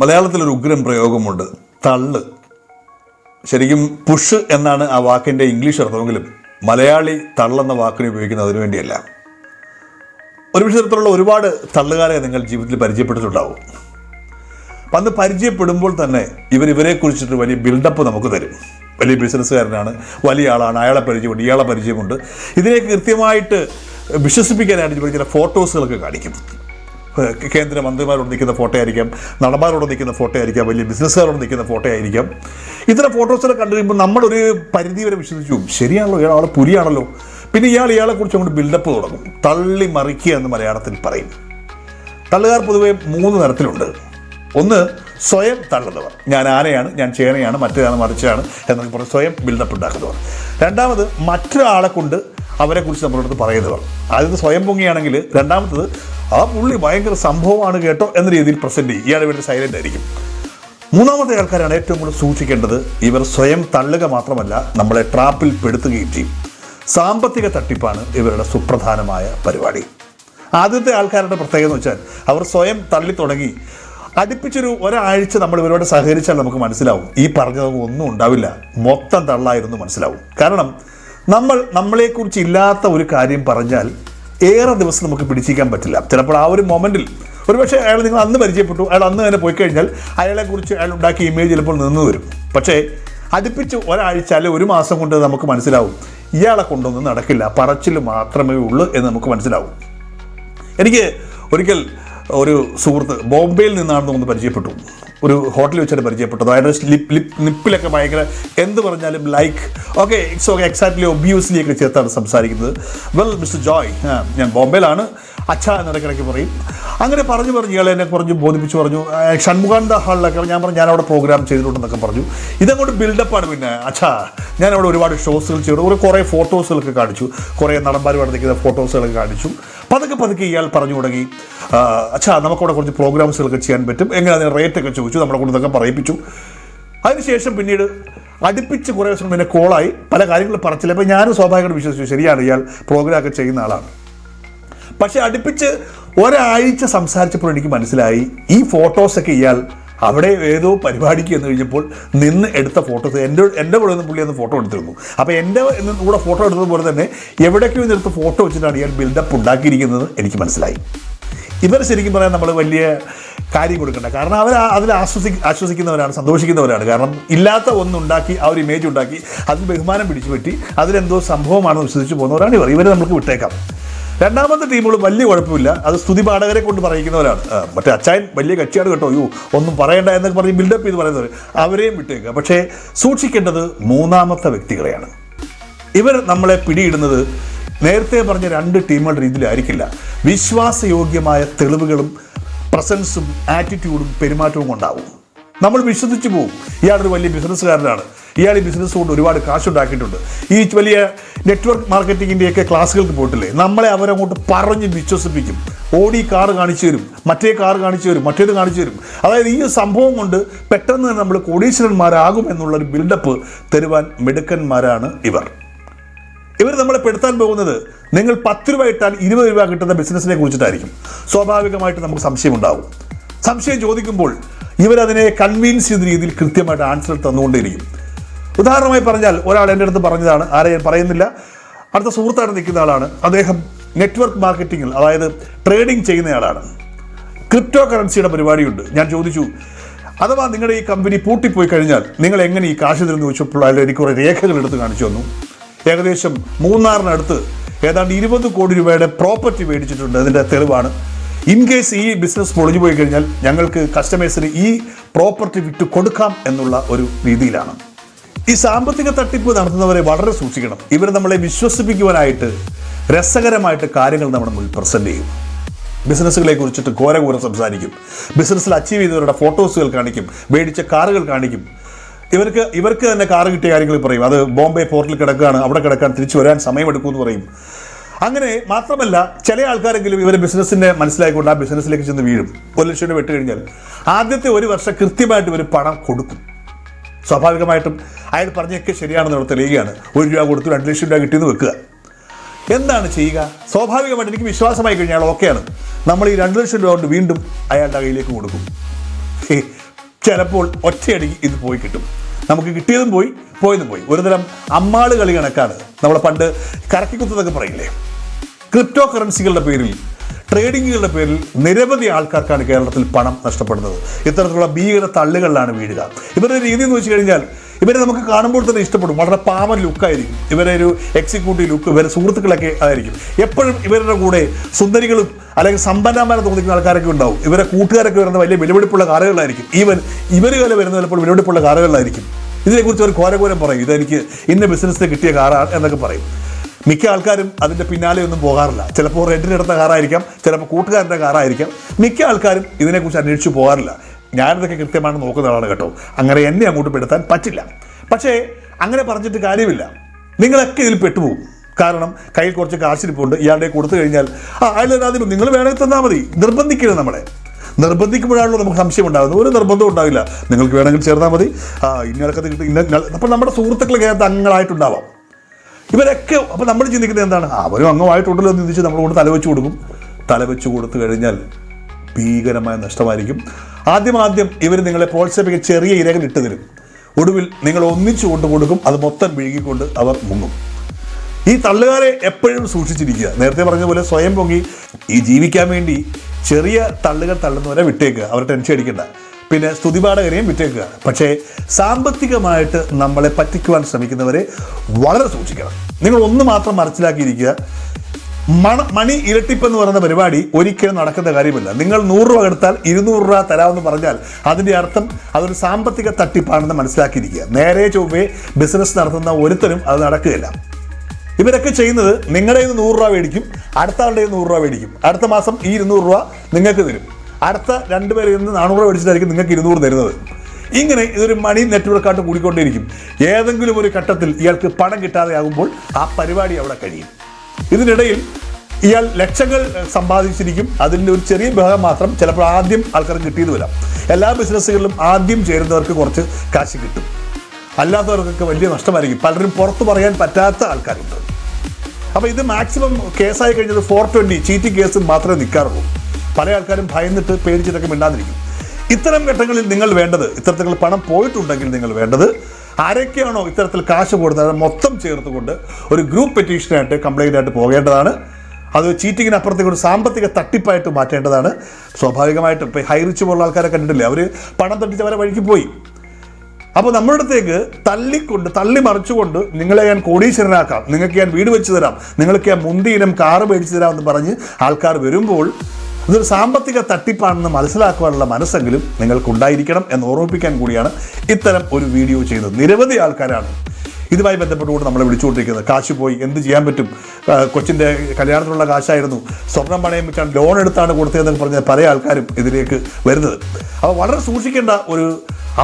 മലയാളത്തിലൊരു ഉഗ്രം പ്രയോഗമുണ്ട്. തള്ള്. ശരിക്കും പുഷ് എന്നാണ് ആ വാക്കിന്റെ ഇംഗ്ലീഷ് അർത്ഥമെങ്കിലും മലയാളി തള്ളെന്ന വാക്കിനെ ഉപയോഗിക്കുന്നത് അതിനു വേണ്ടിയല്ല. ഒരു വിഷയത്തിലുള്ള ഒരുപാട് തള്ളുകാരെ നിങ്ങൾ ജീവിതത്തിൽ പരിചയപ്പെട്ടിട്ടുണ്ടാവും. അപ്പം അന്ന് പരിചയപ്പെടുമ്പോൾ തന്നെ ഇവർ ഇവരെ കുറിച്ചിട്ട് വലിയ ബിൽഡപ്പ് നമുക്ക് തരും. വലിയ ബിസിനസ്സുകാരനാണ് വലിയ ആളാണ് അയാളെ പരിചയമുണ്ട് ഇയാളെ പരിചയമുണ്ട്. ഇതിനെ കൃത്യമായിട്ട് വിശ്വസിപ്പിക്കാനായിട്ട് ചില ഫോട്ടോസുകളൊക്കെ കാണിക്കും. കേന്ദ്ര മന്ത്രിമാരോട് നിൽക്കുന്ന ഫോട്ടോ ആയിരിക്കാം നടന്മാരോട് നിൽക്കുന്ന ഫോട്ടോ ആയിരിക്കാം വലിയ ബിസിനസ്സുകാരോട് നിൽക്കുന്ന ഫോട്ടോ ആയിരിക്കാം ഇത്തരം ഫോട്ടോസിനെ കണ്ടു കഴിയുമ്പോൾ നമ്മളൊരു പരിധി വരെ വിശ്വസിച്ചു. ശരിയാണല്ലോ ഇയാൾ ആളെ പുലിയാണല്ലോ. പിന്നെ ഇയാൾ ഇയാളെക്കുറിച്ച് അങ്ങോട്ട് ബിൽഡപ്പ് തുടങ്ങും തള്ളി മറിക്കുക എന്ന് മലയാളത്തിൽ പറയും. തള്ളുകാർ പൊതുവേ മൂന്ന് തരത്തിലുണ്ട്. ഒന്ന് സ്വയം തള്ളുന്നവർ. ഞാൻ ആനയാണ് ഞാൻ ചേനയാണ് മറ്റേതാണ് മറിച്ചാണ് എന്നൊക്കെ പറഞ്ഞ് സ്വയം ബിൽഡപ്പ് ഉണ്ടാക്കുന്നവർ. രണ്ടാമത് മറ്റൊരാളെ കൊണ്ട് അവരെക്കുറിച്ച് നമ്മളടുത്ത് പറയുന്നവർ ആദ്യത്തെ സ്വയം പൊങ്ങിയാണെങ്കിൽ രണ്ടാമത്തത് ആ പുള്ളി ഭയങ്കര സംഭവമാണ് കേട്ടോ എന്ന രീതിയിൽ പ്രസന്റ് ചെയ്യും. ഇയാൾ ഇവരുടെ സൈലന്റ് ആയിരിക്കും. മൂന്നാമത്തെ ആൾക്കാരാണ് ഏറ്റവും കൂടുതൽ സൂക്ഷിക്കേണ്ടത് ഇവർ സ്വയം തള്ളുക മാത്രമല്ല നമ്മളെ ട്രാപ്പിൽ പെടുത്തുകയും ചെയ്യും. സാമ്പത്തിക തട്ടിപ്പാണ് ഇവരുടെ സുപ്രധാനമായ പരിപാടി. ആദ്യത്തെ ആൾക്കാരുടെ പ്രത്യേകത എന്ന് വെച്ചാൽ അവർ സ്വയം തള്ളി തുടങ്ങി. അടുപ്പിച്ചൊരു ഒരാഴ്ച നമ്മൾ ഇവരോട് സഹകരിച്ചാൽ നമുക്ക് മനസ്സിലാവും. ഈ പറഞ്ഞതൊന്നും ഉണ്ടാവില്ല. മൊത്തം തള്ളായിരുന്നു മനസ്സിലാവും. കാരണം നമ്മൾ നമ്മളെക്കുറിച്ച് ഇല്ലാത്ത ഒരു കാര്യം പറഞ്ഞാൽ ഏറെ ദിവസം നമുക്ക് പിടിച്ചിരിക്കാൻ പറ്റില്ല. ചിലപ്പോൾ ആ ഒരു മൊമെന്റിൽ ഒരുപക്ഷെ അയാൾ നിങ്ങൾ അന്ന് പരിചയപ്പെട്ടു. അയാൾ അന്ന് തന്നെ പോയി കഴിഞ്ഞാൽ അയാളെക്കുറിച്ച് അയാൾ ഉണ്ടാക്കിയ ഇമേജ് ചിലപ്പോൾ നിന്ന് വരും. പക്ഷേ അടുപ്പിച്ച് ഒരാഴ്ച അല്ലെ ഒരു മാസം കൊണ്ട് നമുക്ക് മനസ്സിലാവും. ഇയാളെ കൊണ്ടൊന്നും നടക്കില്ല. പറച്ചിൽ മാത്രമേ ഉള്ളൂ എന്ന് നമുക്ക് മനസ്സിലാവും. എനിക്ക് ഒരിക്കൽ ഒരു സുഹൃത്ത് ബോംബെയിൽ നിന്നാണെന്ന് ഒന്ന് പരിചയപ്പെട്ടു. ഒരു ഹോട്ടലിൽ വെച്ചാണ് പരിചയപ്പെട്ടത്. അയാളുടെ ലിപ് ലിപ് നിപ്പിലൊക്കെ ഭയങ്കര എന്ത് പറഞ്ഞാലും like okay it's okay exactly obviously ഒക്കെ ചേർത്താണ് സംസാരിക്കുന്നത്. വെൽ മിസ്റ്റർ ജോയ് ഞാൻ ബോംബെയിലാണ്. അച്ഛ എന്നിടയ്ക്കിടയ്ക്ക് പറയും. അങ്ങനെ പറഞ്ഞു പറഞ്ഞു ഇയാളെ എന്നെ കുറഞ്ഞ് ബോധിപ്പിച്ച് പറഞ്ഞു. ഷൺമുഖാന്ത ഹാളിലൊക്കെ ഞാൻ പറഞ്ഞു ഞാൻ അവിടെ പ്രോഗ്രാം ചെയ്തിട്ടുണ്ടെന്നൊക്കെ പറഞ്ഞു. ഇതങ്ങോട്ട് ബിൽഡപ്പാണ് പിന്നെ. അച്ഛാ ഞാൻ അവിടെ ഒരുപാട് ഷോസുകൾ ചെയ്തു. ഒരു കുറേ ഫോട്ടോസുകളൊക്കെ കാണിച്ചു. കുറേ നടന്മാർ നിൽക്കുന്ന ഫോട്ടോസുകളൊക്കെ കാണിച്ചു. പതുക്കെ പതുക്കെ ഇയാൾ പറഞ്ഞു തുടങ്ങി. അച്ഛാ നമുക്കവിടെ കുറച്ച് പ്രോഗ്രാംസുകളൊക്കെ ചെയ്യാൻ പറ്റും. എങ്ങനെ അതിന് റേറ്റ് ഒക്കെ ചോദിച്ചു നമ്മളെ കൊണ്ട് ഇതൊക്കെ പറയിപ്പിച്ചു. അതിനുശേഷം പിന്നീട് അടുപ്പിച്ച് കുറേ ദിവസം പിന്നെ കോളായി പല കാര്യങ്ങളും പറച്ചില്ല അപ്പോൾ ഞാനും സ്വാഭാവികമായിട്ട് വിശ്വസിച്ചു ശരിയാണ് ഇയാൾ പ്രോഗ്രാം ഒക്കെ ചെയ്യുന്ന ആളാണ്. പക്ഷെ അടുപ്പിച്ച് ഒരാഴ്ച സംസാരിച്ചപ്പോൾ എനിക്ക് മനസ്സിലായി ഈ ഫോട്ടോസൊക്കെ ഇയാൾ അവിടെ ഏതോ പരിപാടിക്ക് എന്ന് കഴിഞ്ഞപ്പോൾ നിന്ന് എടുത്ത ഫോട്ടോസ്. എന്റെ എന്റെ കൂടെ നിന്ന് പുള്ളി ഒന്ന് ഫോട്ടോ എടുത്തിരുന്നു. അപ്പോൾ എന്റെ കൂടെ ഫോട്ടോ എടുത്തതുപോലെ തന്നെ എവിടേക്കോ ഇന്നെടുത്ത് ഫോട്ടോ വെച്ചിട്ടാണ് ഇയാൾ ബിൽഡപ്പ് ഉണ്ടാക്കിയിരിക്കുന്നത് എനിക്ക് മനസ്സിലായി. ഇവർ ശരിക്കും പറയാൻ നമ്മൾ വലിയ കാര്യം കൊടുക്കണ്ട. കാരണം അവർ അതിൽ ആശ്വസി ആശ്വസിക്കുന്നവരാണ് സന്തോഷിക്കുന്നവരാണ്. കാരണം ഇല്ലാത്ത ഒന്നുണ്ടാക്കി ആ ഒരു ഇമേജ് ഉണ്ടാക്കി അതിൽ ബഹുമാനം പിടിച്ചു പറ്റി അതിലെന്തോ സംഭവമാണെന്ന് വിശ്വസിച്ച് പോകുന്നവരാണ് ഇവർ. ഇവരെ നമുക്ക് വിട്ടേക്കാം. രണ്ടാമത്തെ ടീമുകൾ വലിയ കുഴപ്പമില്ല. അത് സ്തുതി പാഠകരെ കൊണ്ട് പറയിക്കുന്നവരാണ്. മറ്റേ അച്ചായൻ വലിയ കക്ഷിയാണ് കേട്ടോ. അയ്യോ ഒന്നും പറയണ്ട എന്നൊക്കെ പറഞ്ഞ് ബിൽഡപ്പ് ചെയ്ത് പറയുന്നവർ അവരെയും വിട്ടേക്കുക. പക്ഷേ സൂക്ഷിക്കേണ്ടത് മൂന്നാമത്തെ വ്യക്തികളെയാണ്. ഇവർ നമ്മളെ പിടിയിടുന്നത് നേരത്തെ പറഞ്ഞ രണ്ട് ടീമുകളുടെ രീതിയിലായിരിക്കില്ല. വിശ്വാസയോഗ്യമായ തെളിവുകളും പ്രസൻസും ആറ്റിറ്റ്യൂഡും പെരുമാറ്റവും കൊണ്ടാവും. നമ്മൾ വിശ്വസിച്ച് പോകും ഇയാളൊരു വലിയ ബിസിനസ്സുകാരനാണ് ഇയാൾ ഈ ബിസിനസ് കൊണ്ട് ഒരുപാട് കാശ് ഉണ്ടാക്കിയിട്ടുണ്ട് ഈ വലിയ നെറ്റ്വർക്ക് മാർക്കറ്റിങ്ങിന്റെയൊക്കെ ക്ലാസ്സുകൾക്ക് പോയിട്ടില്ലേ നമ്മളെ അവരങ്ങോട്ട് പറഞ്ഞ് വിശ്വസിപ്പിക്കും. ഓടി കാർ കാണിച്ചു തരും. മറ്റേ കാർ കാണിച്ചു തരും. മറ്റേത് കാണിച്ചു തരും. അതായത് ഈ സംഭവം കൊണ്ട് പെട്ടെന്ന് തന്നെ നമ്മൾ കോടീശ്വരന്മാരാകും എന്നുള്ളൊരു ബിൽഡപ്പ് തരുവാൻ മിടുക്കന്മാരാണ് ഇവർ. ഇവർ നമ്മളെ പെടുത്താൻ പോകുന്നത് നിങ്ങൾ പത്ത് രൂപ ഇട്ടാൽ ഇരുപത് രൂപ കിട്ടുന്ന ബിസിനസ്സിനെ കുറിച്ചിട്ടായിരിക്കും. സ്വാഭാവികമായിട്ട് നമുക്ക് സംശയം ഉണ്ടാകും സംശയം ചോദിക്കുമ്പോൾ ഇവരതിനെ കൺവീൻസ് ചെയ്ത രീതിയിൽ കൃത്യമായിട്ട് ആൻസർ തന്നുകൊണ്ടേയിരിക്കും. ഉദാഹരണമായി പറഞ്ഞാൽ ഒരാൾ എന്റെ അടുത്ത് പറഞ്ഞതാണ് ആരെ ഞാൻ പറയുന്നില്ല. അടുത്ത സുഹൃത്തായിട്ട് നിൽക്കുന്ന ആളാണ്. അദ്ദേഹം നെറ്റ്വർക്ക് മാർക്കറ്റിങ്ങിൽ അതായത് ട്രേഡിംഗ് ചെയ്യുന്നയാളാണ് ക്രിപ്റ്റോ കറൻസിയുടെ പരിപാടിയുണ്ട്. ഞാൻ ചോദിച്ചു അഥവാ നിങ്ങളുടെ ഈ കമ്പനി പൂട്ടിപ്പോയി കഴിഞ്ഞാൽ നിങ്ങൾ എങ്ങനെ ഈ കാശ് തരുന്നു ചോദിച്ചപ്പോൾ അതിൽ എനിക്ക് കുറേ രേഖകൾ എടുത്ത് കാണിച്ചു തന്നു. ഏകദേശം മൂന്നാറിനടുത്ത് ഏതാണ്ട് ഇരുപത് കോടി രൂപയുടെ പ്രോപ്പർട്ടി മേടിച്ചിട്ടുണ്ട്. അതിന്റെ തെളിവാണ്. ഇൻ കേസ് ഈ ബിസിനസ് പൊളിഞ്ഞു പോയി കഴിഞ്ഞാൽ ഞങ്ങൾക്ക് കസ്റ്റമേഴ്സിന് ഈ പ്രോപ്പർട്ടി വിറ്റ് കൊടുക്കാം എന്നുള്ള ഒരു രീതിയിലാണ്. ഈ സാമ്പത്തിക തട്ടിപ്പ് നടത്തുന്നവരെ വളരെ സൂക്ഷിക്കണം. ഇവർ നമ്മളെ വിശ്വസിപ്പിക്കുവാനായിട്ട് രസകരമായിട്ട് കാര്യങ്ങൾ നമ്മുടെ മുന്നിൽ പ്രസന്റ് ചെയ്യും. ബിസിനസ്സുകളെ കുറിച്ചിട്ട് ഘോരഘോര സംസാരിക്കും. ബിസിനസ്സിൽ അച്ചീവ് ചെയ്തവരുടെ ഫോട്ടോസുകൾ കാണിക്കും. മേടിച്ച കാറുകൾ കാണിക്കും. ഇവർക്ക് ഇവർക്ക് തന്നെ കാറ് കിട്ടിയ കാര്യങ്ങൾ പറയും. അത് ബോംബെ പോർട്ടിൽ കിടക്കുകയാണ് അവിടെ കിടക്കാൻ തിരിച്ചു വരാൻ സമയമെടുക്കുമെന്ന് പറയും. അങ്ങനെ മാത്രമല്ല ചില ആൾക്കാരെങ്കിലും ഇവരെ ബിസിനസ്സിനെ മനസ്സിലായിക്കൊണ്ട് ആ ബിസിനസ്സിലേക്ക് ചെന്ന് വീഴും. ഒരു ലക്ഷം രൂപ ഇട്ട് കഴിഞ്ഞാൽ ആദ്യത്തെ ഒരു വർഷം കൃത്യമായിട്ട് ഇവർ പണം കൊടുക്കും. സ്വാഭാവികമായിട്ടും അയാൾ പറഞ്ഞൊക്കെ ശരിയാണെന്ന് അവിടെ തെളിയുകയാണ്. ഒരു രൂപ കൊടുത്തു രണ്ട് ലക്ഷം രൂപ കിട്ടിയെന്ന് വെക്കുക. എന്താണ് ചെയ്യുക? സ്വാഭാവികമായിട്ട് എനിക്ക് വിശ്വാസമായി കഴിഞ്ഞാൽ ഓക്കെയാണ്. നമ്മൾ ഈ രണ്ട് ലക്ഷം രൂപ കൊണ്ട് വീണ്ടും അയാളുടെ കയ്യിലേക്ക് കൊടുക്കും. ചിലപ്പോൾ ഒറ്റയടിക്ക് ഇത് പോയി കിട്ടും. നമുക്ക് കിട്ടിയതും പോയി പോയതും പോയി. ഒരുതരം അമ്മാൾ കളി കണക്കാണ്. നമ്മളെ പണ്ട് കറക്കിക്കുത്തതൊക്കെ പറയില്ലേ? ക്രിപ്റ്റോ കറൻസികളുടെ പേരിൽ ട്രേഡിങ്ങുകളുടെ പേരിൽ നിരവധി ആൾക്കാർക്കാണ് കേരളത്തിൽ പണം നഷ്ടപ്പെടുന്നത്. ഇത്തരത്തിലുള്ള ഭീകര തള്ളുകളിലാണ് വീഴുക. ഇവരുടെ രീതി എന്ന് വെച്ച് കഴിഞ്ഞാൽ ഇവരെ നമുക്ക് കാണുമ്പോൾ തന്നെ ഇഷ്ടപ്പെടും. വളരെ പാവൻ ലുക്കായിരിക്കും. ഇവരെ ഒരു എക്സിക്യൂട്ടീവ് ലുക്ക് ഇവരെ സുഹൃത്തുക്കളൊക്കെ ആയിരിക്കും. എപ്പോഴും ഇവരുടെ കൂടെ സുന്ദരികളും അല്ലെങ്കിൽ സമ്പന്നമാരെ തോന്നിക്കുന്ന ആൾക്കാരൊക്കെ ഉണ്ടാവും. ഇവരെ കൂട്ടുകാരൊക്കെ വരുന്ന വലിയ വിലപിടിപ്പുള്ള കാറുകളായിരിക്കും ഈവൻ ഇവർ വരെ വരുന്ന ചിലപ്പോൾ വിലപിടിപ്പുള്ള കാറുകളായിരിക്കും ഇതിനെക്കുറിച്ച് ഒരു ഘോരഘോരം പറയും. ഇതെനിക്ക് ഇന്ന ബിസിനസ്സിൽ കിട്ടിയ കാറാണ് എന്നൊക്കെ പറയും. മിക്ക ആൾക്കാരും അതിന്റെ പിന്നാലെ ഒന്നും പോകാറില്ല. ചിലപ്പോൾ റെന്റിനെടുത്ത കാറായിരിക്കാം ചിലപ്പോൾ കൂട്ടുകാരന്റെ കാറായിരിക്കാം. മിക്ക ആൾക്കാരും ഇതിനെക്കുറിച്ച് അന്വേഷിച്ച് പോകാറില്ല. ഞാനിതൊക്കെ കൃത്യമാണ് നോക്കുന്ന ആളാണ് കേട്ടോ. അങ്ങനെ എന്നെ അങ്ങോട്ട് പെടുത്താൻ പറ്റില്ല. പക്ഷേ അങ്ങനെ പറഞ്ഞിട്ട് കാര്യമില്ല. നിങ്ങളൊക്കെ ഇതിൽ പെട്ടുപോകും. കാരണം കയ്യിൽ കുറച്ച് കാശിരിപ്പുണ്ട് ഇയാളുടെ കൊടുത്തു കഴിഞ്ഞാൽ ആ അയാൾ നിങ്ങൾ വേണമെങ്കിൽ തന്നാൽ മതി. നിർബന്ധിക്കരുത് നമ്മളെ. നിർബന്ധിക്കുമ്പോഴാണല്ലോ നമുക്ക് സംശയം ഉണ്ടാകുന്നത്. ഒരു നിർബന്ധം ഉണ്ടാവില്ല. നിങ്ങൾക്ക് വേണമെങ്കിൽ ചേർന്നാൽ മതി. ആ ഇന്നടക്കത്ത് കിട്ടും ഇന്ന അപ്പം നമ്മുടെ സുഹൃത്തുക്കൾ കേരളത്തിൽ അംഗങ്ങളായിട്ടുണ്ടാവാം. ഇവരൊക്കെ അപ്പോൾ നമ്മൾ ചിന്തിക്കുന്നത് എന്താണ്? അവരും അംഗമായിട്ടുണ്ടല്ലോ എന്ന് ചിന്തിച്ച് നമ്മൾ കൊണ്ട് തലവെച്ച് കൊടുക്കും. തലവെച്ച് കൊടുത്തു കഴിഞ്ഞാൽ ഭീകരമായ നഷ്ടമായിരിക്കും. ആദ്യം ആദ്യം ഇവർ നിങ്ങളെ പ്രോത്സാഹിപ്പിക്കാൻ ചെറിയ ഇരകൾ ഇട്ട് തരും. ഒടുവിൽ നിങ്ങൾ ഒന്നിച്ചു കൊണ്ട് കൊടുക്കും. അത് മൊത്തം വിഴുകിക്കൊണ്ട് അവർ മുങ്ങും. ഈ തള്ളുകാരെ എപ്പോഴും സൂക്ഷിച്ചിരിക്കുക. നേരത്തെ പറഞ്ഞ പോലെ സ്വയം പൊങ്ങി ഈ ജീവിക്കാൻ വേണ്ടി ചെറിയ തള്ളുകൾ തള്ളുന്നവരെ വിട്ടേക്കുക. അവർ ടെൻഷൻ അടിക്കണ്ട. പിന്നെ സ്തുതിപാഠകരെയും വിറ്റേക്കുക പക്ഷേ സാമ്പത്തികമായിട്ട് നമ്മളെ പറ്റിക്കുവാൻ ശ്രമിക്കുന്നവരെ വളരെ സൂക്ഷിക്കണം. നിങ്ങൾ ഒന്ന് മാത്രം മനസ്സിലാക്കിയിരിക്കുക. മണ മണി ഇരട്ടിപ്പ് എന്ന് പറയുന്ന പരിപാടി ഒരിക്കലും നടക്കുന്ന കാര്യമില്ല. നിങ്ങൾ നൂറ് രൂപ എടുത്താൽ ഇരുന്നൂറ് രൂപ തരാമെന്ന് പറഞ്ഞാൽ അതിന്റെ അർത്ഥം അതൊരു സാമ്പത്തിക തട്ടിപ്പാണെന്ന് മനസ്സിലാക്കിയിരിക്കുക. നേരെ ചൊവ്വേ ബിസിനസ് നടത്തുന്ന ഒരുത്തരും അത് നടക്കുകയില്ല. ഇവരൊക്കെ ചെയ്യുന്നത് നിങ്ങളുടെ നിന്ന് നൂറ് രൂപ മേടിക്കും അടുത്ത ആളുടെ നൂറ് രൂപ മേടിക്കും. അടുത്ത മാസം ഈ ഇരുന്നൂറ് രൂപ നിങ്ങൾക്ക് തരും. അടുത്ത രണ്ട് പേരിൽ നിന്ന് നാനൂറ് മേടിച്ചിട്ടായിരിക്കും നിങ്ങൾക്ക് ഇരുന്നൂറ് തരുന്നത്. ഇങ്ങനെ ഇതൊരു മണി നെറ്റ്വർക്കായിട്ട് കൂടിക്കൊണ്ടേയിരിക്കും. ഏതെങ്കിലും ഒരു ഘട്ടത്തിൽ ഇയാൾക്ക് പണം കിട്ടാതെ ആകുമ്പോൾ ആ പരിപാടി അവിടെ കഴിയും. ഇതിനിടയിൽ ഇയാൾ ലക്ഷങ്ങൾ സമ്പാദിച്ചിരിക്കും. അതിന്റെ ഒരു ചെറിയ ഭാഗം മാത്രം ചിലപ്പോൾ ആദ്യം ആൾക്കാർക്ക് കിട്ടിയത് വരാം. എല്ലാ ബിസിനസ്സുകളിലും ആദ്യം ചേരുന്നവർക്ക് കുറച്ച് കാശ് കിട്ടും. അല്ലാത്തവർക്കൊക്കെ വലിയ നഷ്ടമായിരിക്കും. പലരും പുറത്ത് പറയാൻ പറ്റാത്ത ആൾക്കാരുണ്ട്. അപ്പോൾ ഇത് മാക്സിമം കേസായി കഴിഞ്ഞത് ഫോർ ട്വന്റി ചീറ്റിംഗ് കേസ് മാത്രമേ നിൽക്കാറുള്ളൂ. പല ആൾക്കാരും ഭയന്നിട്ട് പേടിച്ചിട്ടൊക്കെ മിണ്ടാതിരിക്കും. ഇത്തരം ഘട്ടങ്ങളിൽ നിങ്ങൾ വേണ്ടത് ഇത്തരത്തിൽ പണം പോയിട്ടുണ്ടെങ്കിൽ നിങ്ങൾ വേണ്ടത് ആരൊക്കെയാണോ ഇത്തരത്തിൽ കാശ് കൊടുത്തത് മൊത്തം ചേർത്തുകൊണ്ട് ഒരു ഗ്രൂപ്പ് പെറ്റീഷനായിട്ട് കംപ്ലൈന്റ് ആയിട്ട് പോകേണ്ടതാണ്. അത് ചീറ്റിങ്ങിന് അപ്പുറത്തേക്ക് ഒരു സാമ്പത്തിക തട്ടിപ്പായിട്ട് മാറ്റേണ്ടതാണ്. സ്വാഭാവികമായിട്ടും ഇപ്പോൾ ഹൈറിച്ച് പോലുള്ള ആൾക്കാരെ കണ്ടിട്ടില്ലേ? അവർ പണം തട്ടിച്ച് അവരെ വഴിക്ക് പോയി. അപ്പോൾ നമ്മുടെ അടുത്തേക്ക് തള്ളിക്കൊണ്ട് തള്ളി മറിച്ചുകൊണ്ട് നിങ്ങളെ ഞാൻ കോടീശ്വരനാക്കാം. നിങ്ങൾക്ക് ഞാൻ വീട് വെച്ച് തരാം. നിങ്ങൾക്ക് ഞാൻ മുന്തിയിനം കാറ് മേടിച്ചു തരാം എന്ന് പറഞ്ഞ് ആൾക്കാർ വരുമ്പോൾ ഇതൊരു സാമ്പത്തിക തട്ടിപ്പാണെന്ന് മനസ്സിലാക്കുവാനുള്ള മനസ്സെങ്കിലും നിങ്ങൾക്കുണ്ടായിരിക്കണം എന്ന് ഓർമ്മിപ്പിക്കാൻ കൂടിയാണ് ഇത്തരം ഒരു വീഡിയോ ചെയ്യുന്നത് നിരവധി ആൾക്കാരാണ് ഇതുമായി ബന്ധപ്പെട്ടുകൊണ്ട് നമ്മളെ വിളിച്ചുകൊണ്ടിരിക്കുന്നത്. കാശ് പോയി എന്ത് ചെയ്യാൻ പറ്റും? കൊച്ചിന്റെ കല്യാണത്തിനുള്ള കാശായിരുന്നു. സ്വർണം പണയം വെച്ചാണ് ലോൺ എടുത്താണ് കൊടുത്തതെന്ന് പറഞ്ഞ പല ആൾക്കാരും ഇതിലേക്ക് വരുന്നത്. അപ്പോൾ വളരെ സൂക്ഷിക്കേണ്ട ഒരു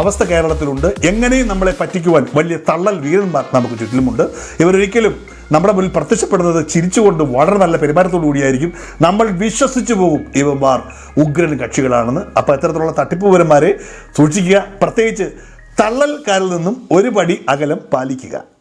അവസ്ഥ കേരളത്തിലുണ്ട്. എങ്ങനെയും നമ്മളെ പറ്റിക്കുവാൻ വലിയ തള്ളൽ വീരന്മാർ നമുക്ക് ചുറ്റിലുമുണ്ട്. ഇവരൊരിക്കലും നമ്മുടെ മുന്നിൽ പ്രത്യക്ഷപ്പെടുന്നത് ചിരിച്ചുകൊണ്ട് വളരെ നല്ല പെരുമാറ്റത്തോടു കൂടിയായിരിക്കും. നമ്മൾ വിശ്വസിച്ചു പോകും ഇവന്മാർ ഉഗ്രൻ കക്ഷികളാണെന്ന്. അപ്പോൾ ഇത്തരത്തിലുള്ള തട്ടിപ്പുപരന്മാരെ സൂക്ഷിക്കുക. പ്രത്യേകിച്ച് തള്ളൽക്കാരിൽ നിന്നും ഒരു പടി അകലം പാലിക്കുക.